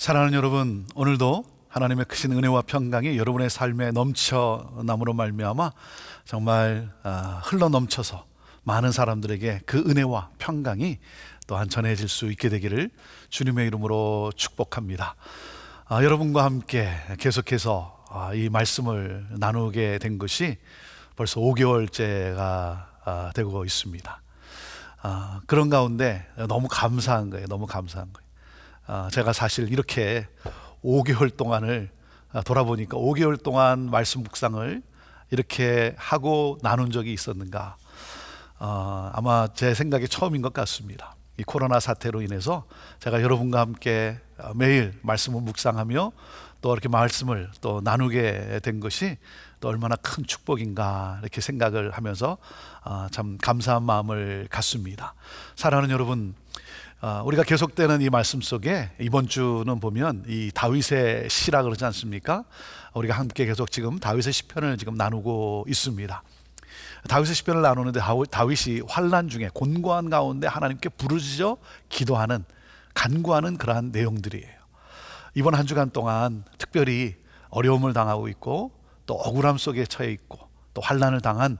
사랑하는 여러분, 오늘도 하나님의 크신 은혜와 평강이 여러분의 삶에 넘쳐남으로 말미암아 정말 아, 흘러 넘쳐서 많은 사람들에게 그 은혜와 평강이 또한 전해질 수 있게 되기를 주님의 이름으로 축복합니다. 아, 여러분과 함께 계속해서 아, 이 말씀을 나누게 된 것이 벌써 5개월째가 아, 되고 있습니다. 아, 그런 가운데 너무 감사한 거예요. 너무 감사한 거예요. 아, 제가 사실 이렇게 5개월 동안을 아, 돌아보니까 5개월 동안 말씀 묵상을 이렇게 하고 나눈 적이 있었는가? 어, 아마 제 생각이 처음인 것 같습니다. 이 코로나 사태로 인해서 제가 여러분과 함께 어, 매일 말씀을 묵상하며 또 이렇게 말씀을 또 나누게 된 것이 또 얼마나 큰 축복인가 이렇게 생각을 하면서 어, 참 감사한 마음을 갖습니다. 사랑하는 여러분, 어, 우리가 계속되는 이 말씀 속에 이번 주는 보면 이 다윗의 시라 그러지 않습니까? 우리가 함께 계속 지금 다윗의 시편을 지금 나누고 있습니다. 다윗의 시편을 나누는데 다윗- 다윗이 환란 중에 곤고한 가운데 하나님께 부르짖어 기도하는 간구하는 그러한 내용들이에요. 이번 한 주간 동안 특별히 어려움을 당하고 있고 또 억울함 속에 처해 있고 또 환란을 당한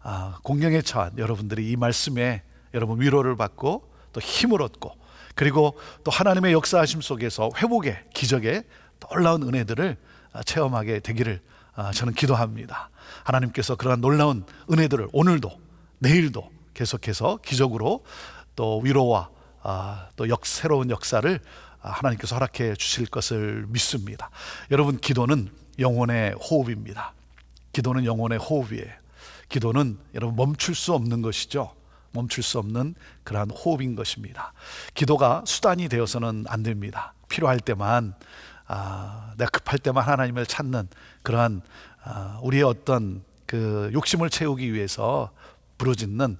아, 공경에 처한 여러분들이 이 말씀에 여러분 위로를 받고 또 힘을 얻고 그리고 또 하나님의 역사하심 속에서 회복의 기적의 놀라운 은혜들을 아, 체험하게 되기를 아, 저는 기도합니다. 하나님께서 그러한 놀라운 은혜들을 오늘도 내일도 계속해서 기적으로 또 위로와 아, 또 역, 새로운 역사를 아, 하나님께서 허락해 주실 것을 믿습니다. 여러분 기도는 영혼의 호흡입니다. 기도는 영혼의 호흡이에요. 기도는 여러분 멈출 수 없는 것이죠. 멈출 수 없는 그러한 호흡인 것입니다. 기도가 수단이 되어서는 안 됩니다. 필요할 때만 아, 내가 급할 때만 하나님을 찾는 그러한 아, 우리의 어떤 그 욕심을 채우기 위해서 부르짖는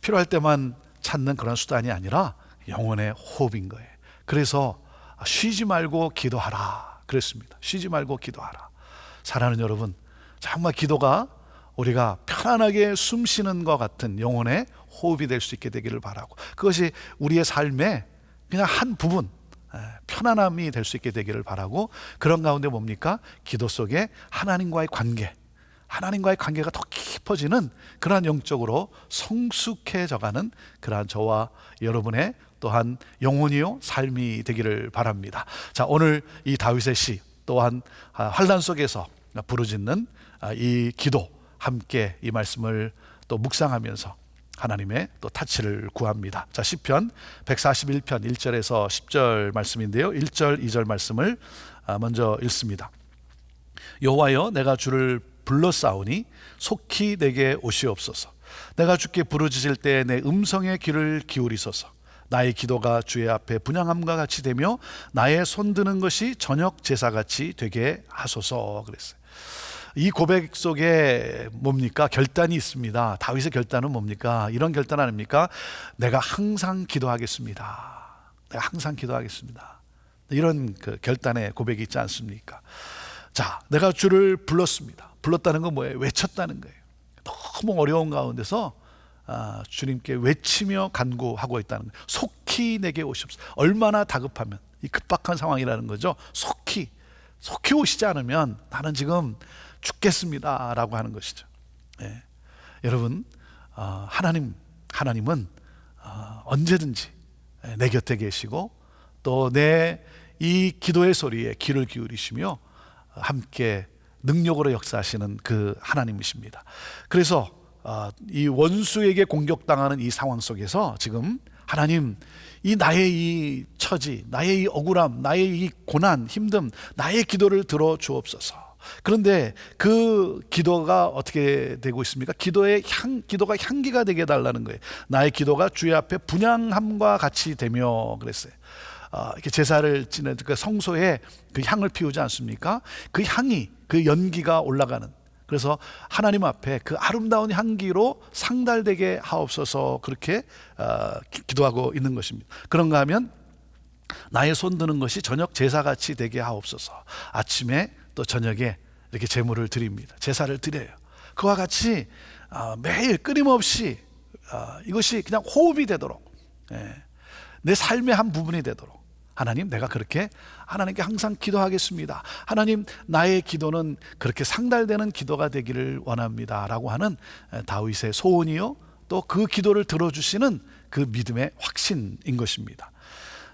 필요할 때만 찾는 그런 수단이 아니라 영혼의 호흡인 거예요. 그래서 쉬지 말고 기도하라 그랬습니다. 쉬지 말고 기도하라. 사랑하는 여러분, 정말 기도가 우리가 편안하게 숨 쉬는 것 같은 영혼의 호흡이 될 수 있게 되기를 바라고 그것이 우리의 삶의 그냥 한 부분 에, 편안함이 될 수 있게 되기를 바라고 그런 가운데 뭡니까? 기도 속에 하나님과의 관계 하나님과의 관계가 더 깊어지는 그러한 영적으로 성숙해져가는 그러한 저와 여러분의 또한 영혼이요 삶이 되기를 바랍니다. 자 오늘 이 다윗의 시 또한 아, 환란 속에서 부르짖는 아, 이 기도 함께 이 말씀을 또 묵상하면서 하나님의 또 타치를 구합니다. 자 시편 141편 1절에서 10절 말씀인데요. 1절 2절 말씀을 아, 먼저 읽습니다. 여호와여 내가 주를 불러싸우니 속히 내게 오시옵소서 내가 주께 부르짖을 때 내 음성의 귀를 기울이소서 나의 기도가 주의 앞에 분양함과 같이 되며 나의 손 드는 것이 저녁 제사같이 되게 하소서 그랬어요 이 고백 속에 뭡니까 결단이 있습니다 다윗의 결단은 뭡니까 이런 결단 아닙니까 내가 항상 기도하겠습니다 내가 항상 기도하겠습니다 이런 그 결단의 고백이 있지 않습니까 자, 내가 주를 불렀습니다. 불렀다는 건 뭐예요? 외쳤다는 거예요. 너무 어려운 가운데서 아, 주님께 외치며 간구하고 있다는 거예요. 속히 내게 오시옵소서. 얼마나 다급하면 이 급박한 상황이라는 거죠. 속히 속히 오시지 않으면 나는 지금 죽겠습니다 라고 하는 것이죠. 예. 여러분 아, 하나님 하나님은 아, 언제든지 예, 내 곁에 계시고 또 내 이 기도의 소리에 귀를 기울이시며 함께 능력으로 역사하시는 그 하나님이십니다. 그래서 어, 이 원수에게 공격당하는 이 상황 속에서 지금 하나님 이 나의 이 처지, 나의 이 억울함, 나의 이 고난, 힘듦, 나의 기도를 들어 주옵소서. 그런데 그 기도가 어떻게 되고 있습니까? 기도의 향, 기도가 향기가 되게 해달라는 거예요. 나의 기도가 주의 앞에 분양함과 같이 되며 그랬어요. 어, 이렇게 제사를 지내 그 성소에 그 향을 피우지 않습니까? 그 향이 그 연기가 올라가는 그래서 하나님 앞에 그 아름다운 향기로 상달되게 하옵소서 그렇게 어, 기- 기도하고 있는 것입니다. 그런가 하면 나의 손 드는 것이 저녁 제사같이 되게 하옵소서. 아침에 또 저녁에 이렇게 제물을 드립니다. 제사를 드려요. 그와 같이 어, 매일 끊임없이 어, 이것이 그냥 호흡이 되도록 예, 내 삶의 한 부분이 되도록 하나님 내가 그렇게 하나님께 항상 기도하겠습니다. 하나님 나의 기도는 그렇게 상달되는 기도가 되기를 원합니다라고 하는 다윗의 소원이요 또 그 기도를 들어주시는 그 믿음의 확신인 것입니다.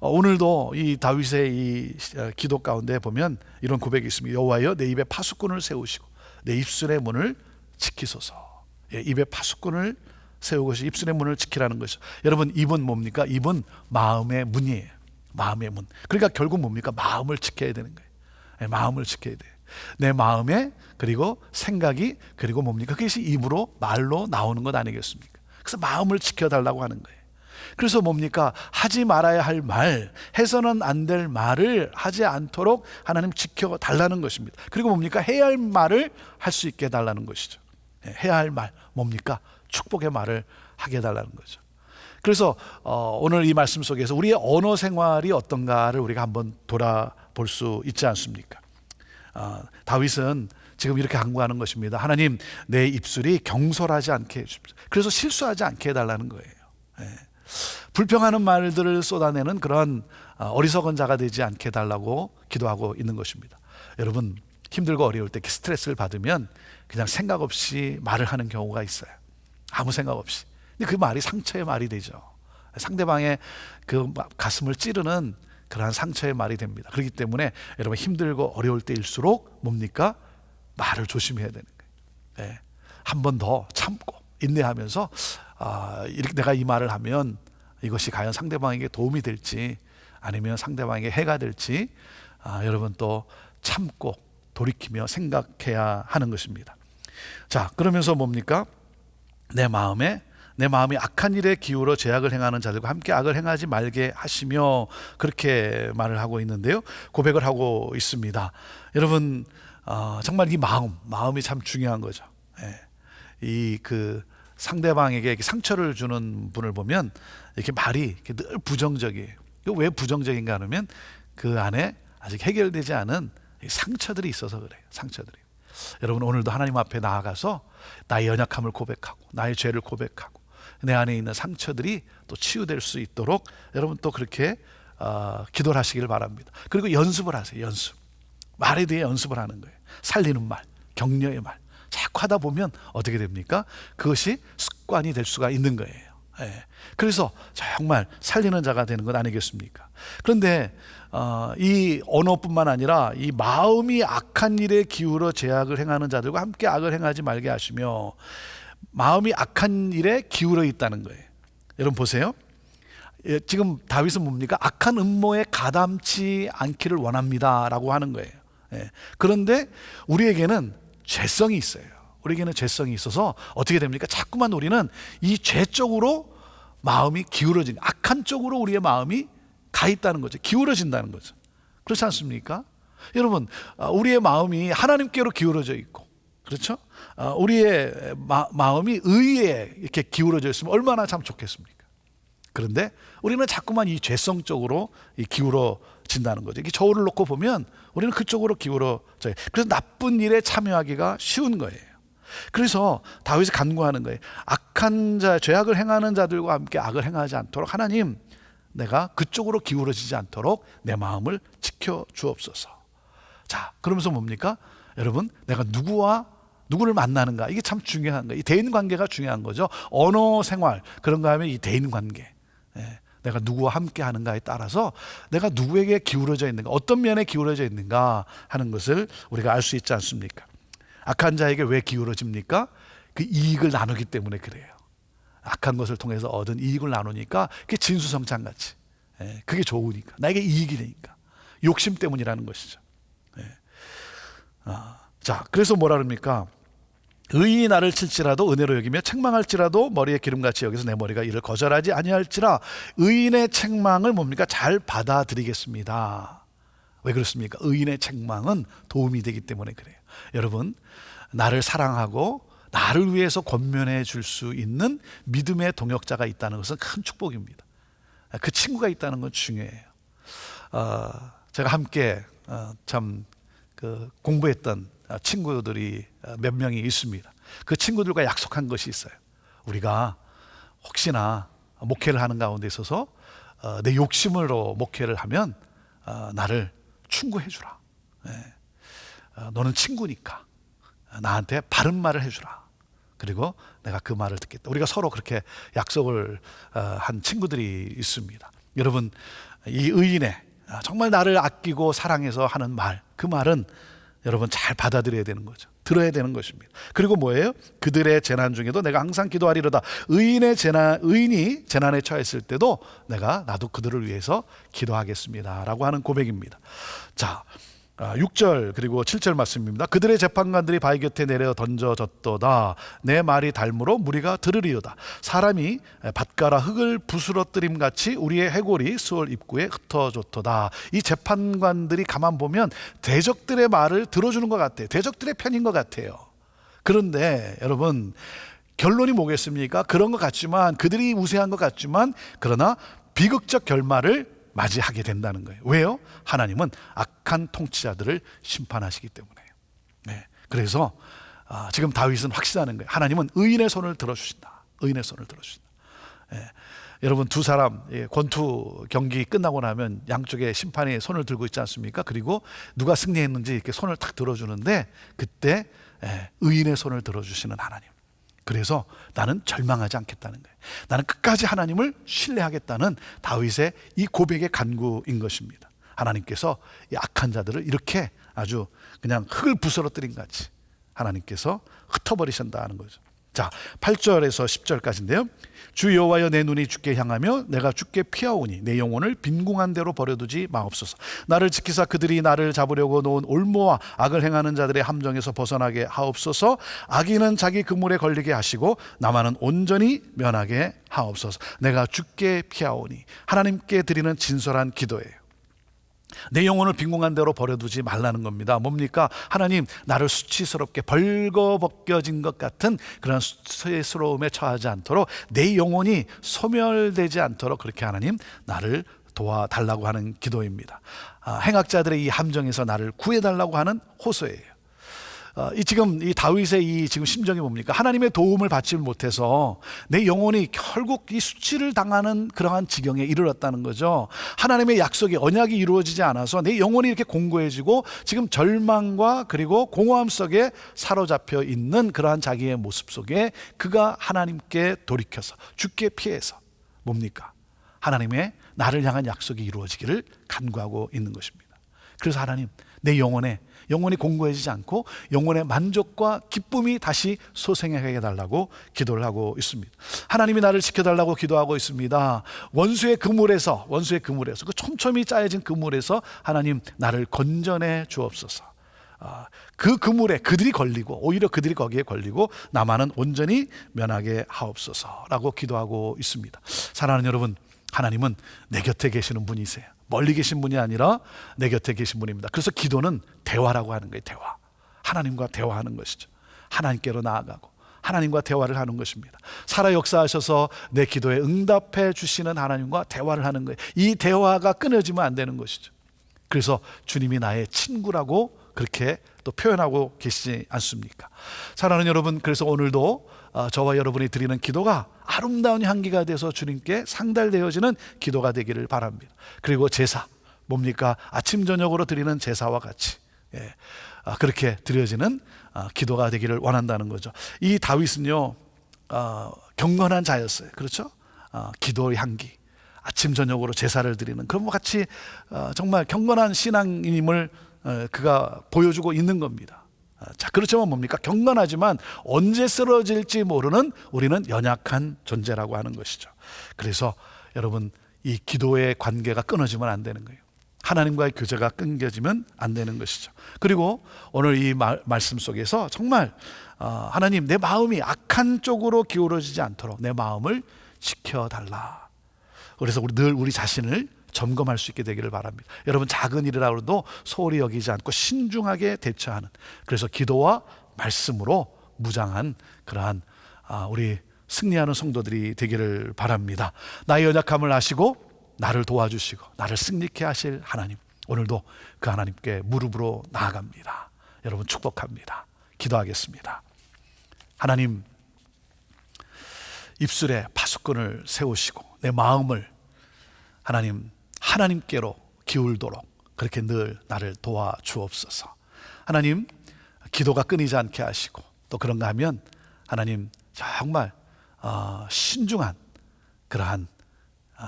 오늘도 이 다윗의 이 어, 기도 가운데 보면 이런 고백이 있습니다. 여호와여 내 입에 파수꾼을 세우시고 내 입술의 문을 지키소서. 예, 입에 파수꾼을 세우고 입술의 문을 지키라는 것이죠. 여러분 입은 뭡니까? 입은 마음의 문이에요. 마음의 문. 그러니까 결국 뭡니까? 마음을 지켜야 되는 거예요. 예, 마음을 지켜야 돼. 내 마음에 그리고 생각이 그리고 뭡니까? 그것이 입으로 말로 나오는 것 아니겠습니까? 그래서 마음을 지켜달라고 하는 거예요. 그래서 뭡니까? 하지 말아야 할 말, 해서는 안 될 말을 하지 않도록 하나님 지켜 달라는 것입니다. 그리고 뭡니까? 해야 할 말을 할 수 있게 해달라는 것이죠. 예, 해야 할 말, 뭡니까? 축복의 말을 하게 해달라는 거죠. 그래서 어, 오늘 이 말씀 속에서 우리의 언어 생활이 어떤가를 우리가 한번 돌아볼 수 있지 않습니까? 어, 다윗은 지금 이렇게 간구하는 것입니다. 하나님, 내 입술이 경솔하지 않게 해주십시오. 그래서 실수하지 않게 해달라는 거예요. 예. 불평하는 말들을 쏟아내는 그런 어, 어리석은 자가 되지 않게 해달라고 기도하고 있는 것입니다. 여러분 힘들고 어려울 때 스트레스를 받으면 그냥 생각 없이 말을 하는 경우가 있어요. 아무 생각 없이. 근데 그 말이 상처의 말이 되죠. 상대방의 그 가슴을 찌르는 그러한 상처의 말이 됩니다. 그렇기 때문에 여러분 힘들고 어려울 때일수록 뭡니까? 말을 조심해야 되는 거예요. 네. 한번 더 참고 인내하면서 아, 이렇게 내가 이 말을 하면 이것이 과연 상대방에게 도움이 될지 아니면 상대방에게 해가 될지 아, 여러분 또 참고 돌이키며 생각해야 하는 것입니다. 자, 그러면서 뭡니까? 내 마음에 내 마음이 악한 일에 기울어 죄악을 행하는 자들과 함께 악을 행하지 말게 하시며 그렇게 말을 하고 있는데요. 고백을 하고 있습니다. 여러분 어, 정말 이 마음, 마음이 참 중요한 거죠. 예. 이그 상대방에게 상처를 주는 분을 보면 이렇게 말이 이렇게 늘 부정적이에요. 왜 부정적인가 하면 그 안에 아직 해결되지 않은 상처들이 있어서 그래요. 상처들이. 여러분 오늘도 하나님 앞에 나아가서 나의 연약함을 고백하고 나의 죄를 고백하고 내 안에 있는 상처들이 또 치유될 수 있도록 여러분 또 그렇게 어, 기도를 하시길 바랍니다. 그리고 연습을 하세요. 연습. 말에 대해 연습을 하는 거예요. 살리는 말, 격려의 말. 자꾸 하다 보면 어떻게 됩니까? 그것이 습관이 될 수가 있는 거예요. 예. 그래서 정말 살리는 자가 되는 것 아니겠습니까? 그런데 어, 이 언어뿐만 아니라 이 마음이 악한 일에 기울어 제약을 행하는 자들과 함께 악을 행하지 말게 하시며 마음이 악한 일에 기울어 있다는 거예요. 여러분 보세요. 예, 지금 다윗은 뭡니까? 악한 음모에 가담치 않기를 원합니다라고 하는 거예요. 예. 그런데 우리에게는 죄성이 있어요. 우리에게는 죄성이 있어서 어떻게 됩니까? 자꾸만 우리는 이 죄 쪽으로 마음이 기울어진 악한 쪽으로 우리의 마음이 가 있다는 거죠. 기울어진다는 거죠. 그렇지 않습니까? 여러분, 어, 우리의 마음이 하나님께로 기울어져 있고, 그렇죠? 어, 우리의 마, 마음이 의에 이렇게 기울어져 있으면 얼마나 참 좋겠습니까? 그런데 우리는 자꾸만 이 죄성 쪽으로 기울어 진다는 거죠. 이게 저울을 놓고 보면 우리는 그쪽으로 기울어져요. 그래서 나쁜 일에 참여하기가 쉬운 거예요. 그래서 다윗이 간구하는 거예요. 악한 자, 죄악을 행하는 자들과 함께 악을 행하지 않도록 하나님, 내가 그쪽으로 기울어지지 않도록 내 마음을 지켜 주옵소서. 자, 그러면서 뭡니까? 여러분, 내가 누구와 누구를 만나는가 이게 참 중요한 거예요. 이 대인 관계가 중요한 거죠. 언어 생활 그런가 하면 이 대인 관계. 예. 내가 누구와 함께 하는가에 따라서 내가 누구에게 기울어져 있는가, 어떤 면에 기울어져 있는가 하는 것을 우리가 알 수 있지 않습니까? 악한 자에게 왜 기울어집니까? 그 이익을 나누기 때문에 그래요. 악한 것을 통해서 얻은 이익을 나누니까 그게 진수성찬 같이. 예, 그게 좋으니까. 나에게 이익이 되니까. 욕심 때문이라는 것이죠. 예. 아, 자, 그래서 뭐라 그럽니까? 의인이 나를 칠지라도 은혜로 여기며 책망할지라도 머리에 기름같이 여기서 내 머리가 이를 거절하지 아니할지라 의인의 책망을 뭡니까 잘 받아들이겠습니다. 왜 그렇습니까? 의인의 책망은 도움이 되기 때문에 그래요. 여러분, 나를 사랑하고 나를 위해서 권면해 줄 수 있는 믿음의 동역자가 있다는 것은 큰 축복입니다. 그 친구가 있다는 건 중요해요. 어, 제가 함께 어, 참그 공부했던 친구들이 몇 명이 있습니다. 그 친구들과 약속한 것이 있어요. 우리가 혹시나 목회를 하는 가운데 있어서 어, 내 욕심으로 목회를 하면 어, 나를 충고해 주라. 예. 어, 너는 친구니까 나한테 바른 말을 해주라. 그리고 내가 그 말을 듣겠다. 우리가 서로 그렇게 약속을 어, 한 친구들이 있습니다. 여러분 이 의인의 아, 정말 나를 아끼고 사랑해서 하는 말, 그 말은 여러분 잘 받아들여야 되는 거죠. 들어야 되는 것입니다. 그리고 뭐예요? 그들의 재난 중에도 내가 항상 기도하리로다. 의인의 재난, 의인이 재난에 처했을 때도 내가 나도 그들을 위해서 기도하겠습니다라고 하는 고백입니다. 자, 6절 그리고 7절 말씀입니다. 그들의 재판관들이 바위 곁에 내려 던져졌도다. 내 말이 닮으로 무리가 들으리로다. 사람이 밭가라 흙을 부스러뜨림 같이 우리의 해골이 수월 입구에 흩어졌도다. 이 재판관들이 가만 보면 대적들의 말을 들어주는 것 같아요. 대적들의 편인 것 같아요. 그런데 여러분 결론이 뭐겠습니까? 그런 것 같지만 그들이 우세한 것 같지만 그러나 비극적 결말을 맞이하게 된다는 거예요. 왜요? 하나님은 악한 통치자들을 심판하시기 때문에요. 네. 그래서 아, 지금 다윗은 확신하는 거예요. 하나님은 의인의 손을 들어주신다. 의인의 손을 들어주신다. 예. 여러분 두 사람 예, 권투 경기 끝나고 나면 양쪽에 심판이 손을 들고 있지 않습니까? 그리고 누가 승리했는지 이렇게 손을 탁 들어주는데 그때 예, 의인의 손을 들어주시는 하나님. 그래서 나는 절망하지 않겠다는 거예요. 나는 끝까지 하나님을 신뢰하겠다는 다윗의 이 고백의 간구인 것입니다. 하나님께서 이 악한 자들을 이렇게 아주 그냥 흙을 부스러뜨린 같이 하나님께서 흩어버리신다는 거죠. 자, 8절에서 10절까지인데요. 주 여호와여 내 눈이 주께 향하며 내가 주께 피하오니 내 영혼을 빈궁한 대로 버려두지 마옵소서. 나를 지키사 그들이 나를 잡으려고 놓은 올무와 악을 행하는 자들의 함정에서 벗어나게 하옵소서. 악인은 자기 그물에 걸리게 하시고 나만은 온전히 면하게 하옵소서. 내가 주께 피하오니 하나님께 드리는 진솔한 기도예요. 내 영혼을 빈궁한 대로 버려두지 말라는 겁니다. 뭡니까? 하나님, 나를 수치스럽게 벌거벗겨진 것 같은 그런 수치스러움에 처하지 않도록 내 영혼이 소멸되지 않도록 그렇게 하나님, 나를 도와달라고 하는 기도입니다. 아, 행악자들의 이 함정에서 나를 구해달라고 하는 호소예요. 어, 이 지금 이 다윗의 이 지금 심정이 뭡니까? 하나님의 도움을 받지 못해서 내 영혼이 결국 이 수치를 당하는 그러한 지경에 이르렀다는 거죠. 하나님의 약속이 언약이 이루어지지 않아서 내 영혼이 이렇게 공고해지고 지금 절망과 그리고 공허함 속에 사로잡혀 있는 그러한 자기의 모습 속에 그가 하나님께 돌이켜서 죽게 피해서 뭡니까? 하나님의 나를 향한 약속이 이루어지기를 간구하고 있는 것입니다. 그래서 하나님 내 영혼에 영혼이 공고해지지 않고 영혼의 만족과 기쁨이 다시 소생하게 해달라고 기도를 하고 있습니다. 하나님이 나를 지켜달라고 기도하고 있습니다. 원수의 그물에서 원수의 그물에서 그 촘촘히 짜여진 그물에서 하나님 나를 건져내 주옵소서. 아, 그 그물에 그들이 걸리고 오히려 그들이 거기에 걸리고 나만은 온전히 면하게 하옵소서라고 기도하고 있습니다. 사랑하는 여러분, 하나님은 내 곁에 계시는 분이세요. 멀리 계신 분이 아니라 내 곁에 계신 분입니다. 그래서 기도는 대화라고 하는 거예요. 대화. 하나님과 대화하는 것이죠. 하나님께로 나아가고 하나님과 대화를 하는 것입니다. 살아 역사하셔서 내 기도에 응답해 주시는 하나님과 대화를 하는 거예요. 이 대화가 끊어지면 안 되는 것이죠. 그래서 주님이 나의 친구라고 그렇게 또 표현하고 계시지 않습니까? 사랑하는 여러분, 그래서 오늘도 어, 저와 여러분이 드리는 기도가 아름다운 향기가 돼서 주님께 상달되어지는 기도가 되기를 바랍니다. 그리고 제사 뭡니까? 아침 저녁으로 드리는 제사와 같이 예, 아, 그렇게 드려지는 아, 기도가 되기를 원한다는 거죠. 이 다윗은요 어, 경건한 자였어요. 그렇죠? 어, 기도의 향기. 아침 저녁으로 제사를 드리는 그런 것 같이 어, 정말 경건한 신앙임을 어, 그가 보여주고 있는 겁니다. 아, 자, 그렇지만 뭡니까? 경건하지만 언제 쓰러질지 모르는 우리는 연약한 존재라고 하는 것이죠. 그래서 여러분, 이 기도의 관계가 끊어지면 안 되는 거예요. 하나님과의 교제가 끊겨지면 안 되는 것이죠. 그리고 오늘 이 말, 말씀 속에서 정말 어, 하나님 내 마음이 악한 쪽으로 기울어지지 않도록 내 마음을 지켜달라. 그래서 우리 늘 우리 자신을 점검할 수 있게 되기를 바랍니다. 여러분 작은 일이라 도 소홀히 여기지 않고 신중하게 대처하는 그래서 기도와 말씀으로 무장한 그러한 아, 우리 승리하는 성도들이 되기를 바랍니다. 나의 연약함을 아시고 나를 도와주시고 나를 승리케 하실 하나님 오늘도 그 하나님께 무릎으로 나아갑니다. 여러분 축복합니다. 기도하겠습니다. 하나님 입술에 파수꾼을 세우시고 내 마음을 하나님 하나님께로 기울도록 그렇게 늘 나를 도와 주옵소서. 하나님 기도가 끊이지 않게 하시고 또 그런가 하면 하나님 정말 어, 신중한 그러한 어,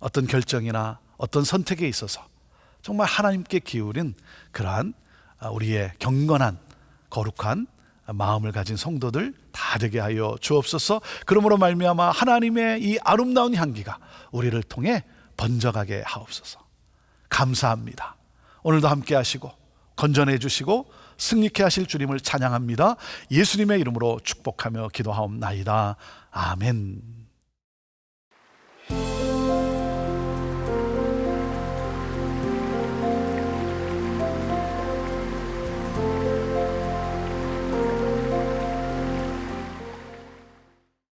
어떤 결정이나 어떤 선택에 있어서 정말 하나님께 기울인 그러한 어, 우리의 경건한 거룩한 마음을 가진 성도들 다 되게 하여 주옵소서. 그러므로 말미암아 하나님의 이 아름다운 향기가 우리를 통해 번져가게 하옵소서. 감사합니다. 오늘도 함께 하시고 건전해 주시고 승리케 하실 주님을 찬양합니다. 예수님의 이름으로 축복하며 기도하옵나이다. 아멘.